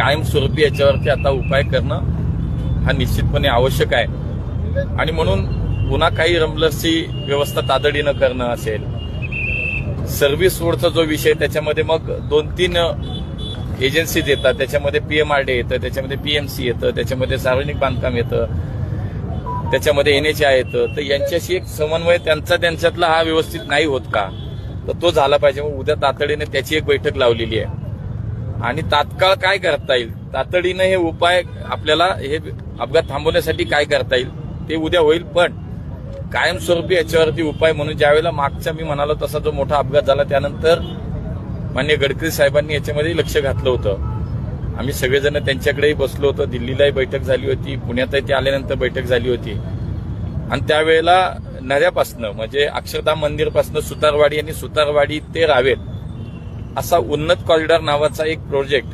कायमस्वरूपी याच्यावरती आता उपाय करणं हा निश्चितपणे आवश्यक आहे. आणि म्हणून पुन्हा काही रमलर्सची व्यवस्था तातडीनं करणं असेल सर्व्हिस रोडचा जो विषय त्याच्यामध्ये मग दोन तीन एजन्सीज येतात. त्याच्यामध्ये पीएमआरडी येतं त्याच्यामध्ये पीएमसी येतं त्याच्यामध्ये सार्वजनिक बांधकाम येतं त्याच्यामध्ये एनएचआय येतं. तर यांच्याशी एक समन्वय त्यांचा त्यांच्यातला हा व्यवस्थित नाही होत का? तर तो झाला पाहिजे. मग उद्या तातडीने त्याची एक बैठक लावलेली आहे. आणि तात्काळ काय करता येईल? तातडीनं हे उपाय आपल्याला हे अपघात थांबवण्यासाठी काय करता येईल? ते उद्या होईल पण कायमस्वरूपी याच्यावरती उपाय म्हणून ज्यावेळेला मागचा मी म्हणालो तसा जो मोठा अपघात झाला त्यानंतर मान्य गडकरी साहेबांनी याच्यामध्ये लक्ष घातलं होतं. आम्ही सगळेजण त्यांच्याकडेही बसलो होतो. दिल्लीलाही बैठक झाली होती. पुण्यातही ते आल्यानंतर बैठक झाली होती. आणि त्यावेळेला नऱ्यापासनं म्हणजे अक्षरधाम मंदिरपासनं सुतारवाडी आणि सुतारवाडी ते रावेत असा उन्नत कॉरिडॉर नावाचा एक प्रोजेक्ट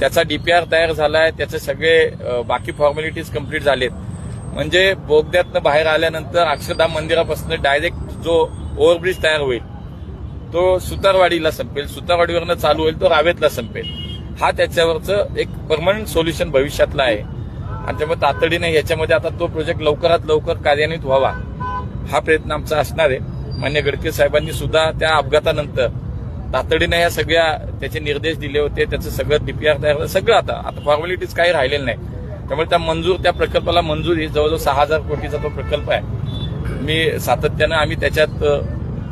त्याचा डीपीआर तयार झालाय त्याचे सगळे बाकी फॉर्मॅलिटीज कंप्लीट झालेत. म्हणजे बोगद्यातनं बाहेर आल्यानंतर अक्षरधाम मंदिरापासून डायरेक्ट जो ओव्हरब्रिज तयार होईल तो सुतारवाडीला संपेल. सुतारवाडीवरनं चालू होईल तो रावेतला संपेल. हा त्याच्यावरचं एक परमनंट सोल्युशन भविष्यातला आहे. आणि त्यामुळे तातडीने याच्यामध्ये आता तो प्रोजेक्ट लवकरात लवकर कार्यान्वित व्हावा हा प्रयत्न आमचा असणार आहे. मान्य गडकरी साहेबांनी सुद्धा त्या अपघातानंतर तातडीने या सगळ्या त्याचे निर्देश दिले होते त्याचं सगळं डीपीआर तयार झालं. सगळं आता आता फॉर्मॅलिटीज काही राहिलेलं नाही. त्यामुळे त्या मंजूर त्या प्रकल्पाला मंजुरी जवळजवळ सहा हजार कोटीचा तो प्रकल्प आहे. मी सातत्यानं आम्ही त्याच्यात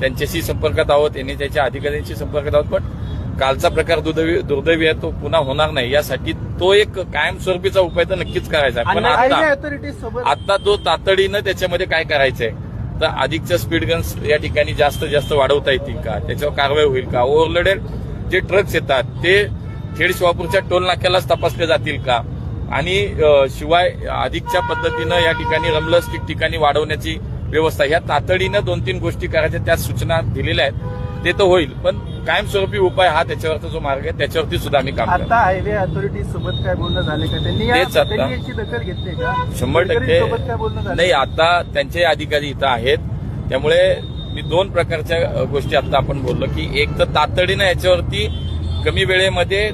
त्यांच्याशी संपर्कात आहोत यांनी त्याच्या अधिकाऱ्यांशी संपर्कात आहोत पण कालचा प्रकार दुर्दैवी दुर्दैवी आहे तो पुन्हा होणार नाही. यासाठी तो एक कायमस्वरूपीचा उपाय तर नक्कीच करायचा आहे. पण आता आता तो तातडीनं त्याच्यामध्ये काय करायचंय? तर अधिकच्या स्पीड गन्स या ठिकाणी जास्त जास्त वाढवता येतील का? त्याच्यावर कारवाई होईल का? ओव्हरलोडेड जे ट्रक्स येतात ते खेड शिवापूरच्या टोल नाक्यालाच तपासले जातील का? आणि शिवाय अधिकच्या पद्धतीनं या ठिकाणी रमलस ठिकठिकाणी वाढवण्याची व्यवस्था. ह्या तातडीनं दोन तीन गोष्टी करायच्या त्या सूचना दिलेल्या आहेत. ते तर होईल पण कायमस्वरूपी उपाय हा त्याच्यावरचा जो मार्ग आहे त्याच्यावरती सुद्धा आम्ही काम करतो आता हायवे ऑथॉरिटीज सोबत काय बोलणं झाले का? त्यांनी तेच आता. त्यांनी याची दखल घेतली का? शंभर गडकरी सोबत काय बोलणं टक्के झालं? नाही आता त्यांचे अधिकारी इथं आहेत. त्यामुळे मी दोन प्रकारच्या अ, गोष्टी आता आपण बोललो की एक तर तातडीनं याच्यावरती कमी वेळेमध्ये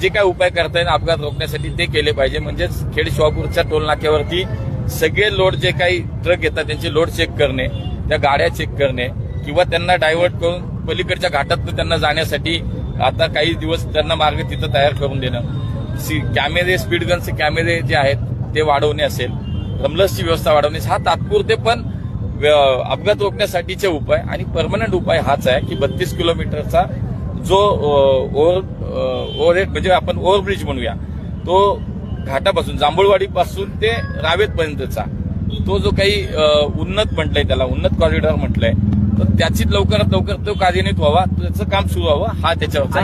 जे काय उपाय करता येईल अपघात रोखण्यासाठी ते केले पाहिजे. म्हणजेच खेड शिवापूरच्या टोल नाक्यावरती सगळे लोड जे काही ट्रक येतात त्यांचे लोड चेक करणे त्या गाड्या चेक करणे किंवा त्यांना डायव्हर्ट करून पलीकडच्या घाटात त्यांना जाण्यासाठी आता काही दिवस त्यांना मार्ग तिथं तयार करून देणं. सी- कॅमेरे स्पीड गनचे कॅमेरे जे आहेत ते वाढवणे असेल. रमलसची व्यवस्था वाढवणे हा तात्पुरते पण व्य- अपघात रोखण्यासाठीचे उपाय आणि परमनंट उपाय हाच आहे की बत्तीस किलोमीटरचा जो ओव्हर ओव्हरहेड म्हणजे आपण ओव्हरब्रिज म्हणूया तो घाटापासून जांभूळवाडीपासून ते रावेतपर्यंतचा तो जो काही उन्नत म्हटलंय त्याला उन्नत कॉरिडॉर म्हटलंय तर त्याची लवकरात लवकर तो कार्यान्वित व्हावा त्याचं काम सुरू व्हावं हा त्याच्यावरचा